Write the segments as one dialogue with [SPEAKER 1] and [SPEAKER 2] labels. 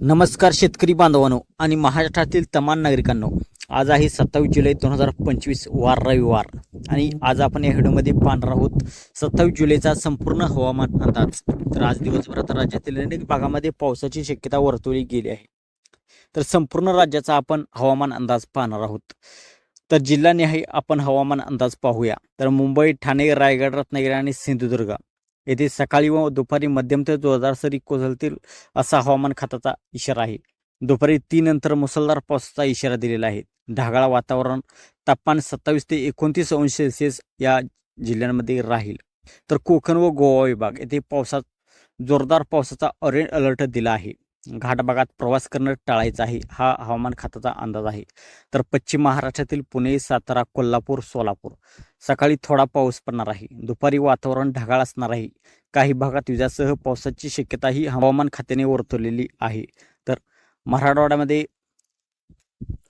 [SPEAKER 1] नमस्कार शेतकरी बांधवांनो आणि महाराष्ट्रातील तमाम नागरिकांनो. आज आहे सत्तावीस जुलै दोन हजार पंचवीस वार रविवार. आणि आज आपण या व्हिडिओमध्ये पाहणार आहोत सत्तावीस जुलैचा संपूर्ण हवामान अंदाज. तर आज दिवसभरात राज्यातील अनेक भागामध्ये पावसाची शक्यता वर्तवली गेली आहे. तर संपूर्ण राज्याचा आपण हवामान अंदाज पाहणार आहोत. तर जिल्हानिहाय आपण हवामान अंदाज पाहूया. तर मुंबई ठाणे रायगड रत्नागिरी आणि सिंधुदुर्ग. येथे सकाळी व दुपारी मध्यम ते जोरदार सरी कोसळतील असा हवामान खात्याचा इशारा आहे. दुपारी तीन नंतर मुसळधार पावसाचा इशारा दिलेला आहे. ढगाळ वातावरण तापमान सत्तावीस ते एकोणतीस अंश सेल्सिअस या जिल्ह्यांमध्ये राहील. तर कोकण व गोवा विभाग येथे पावसात जोरदार पावसाचा ऑरेंज अलर्ट दिला आहे. घाट भागात प्रवास करणं टाळायचं आहे. हा हवामान खात्याचा अंदाज आहे. तर पश्चिम महाराष्ट्रातील पुणे सातारा कोल्हापूर सोलापूर. सकाळी थोडा पाऊस पडणार आहे. दुपारी वातावरण ढगाळ असणार आहे. काही भागात विजासह पावसाची शक्यताही हवामान खात्याने वर्तवलेली आहे. तर मराठवाड्यामध्ये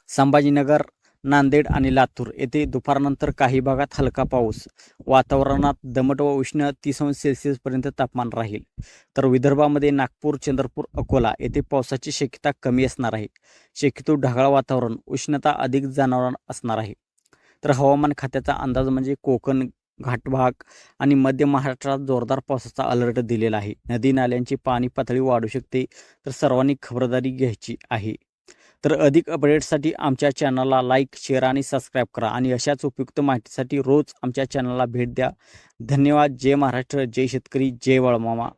[SPEAKER 1] संभाजीनगर नांदेड आणि लातूर येथे दुपारनंतर काही भागात हलका पाऊस. वातावरणात दमट व उष्ण तीस अंश सेल्सिअसपर्यंत तापमान राहील. तर विदर्भामध्ये नागपूर चंद्रपूर अकोला येथे पावसाची शक्यता कमी असणार आहे. शक्यतो ढगाळ वातावरण उष्णता अधिक जाणवणार असणार आहे. तर हवामान खात्याचा अंदाज म्हणजे कोकण घाटभाग आणि मध्य महाराष्ट्रात जोरदार पावसाचा अलर्ट दिलेला आहे. नदी नाल्यांची पाणी पातळी वाढू शकते. तर सर्वांनी खबरदारी घ्यायची आहे. तर अधिक अपडेट्ससाठी आमच्या चॅनलला लाईक शेअर आणि सबस्क्राईब करा आणि अशाच उपयुक्त माहितीसाठी रोज आमच्या चॅनलला भेट द्या. धन्यवाद. जय महाराष्ट्र. जय शेतकरी. जय वळमामा.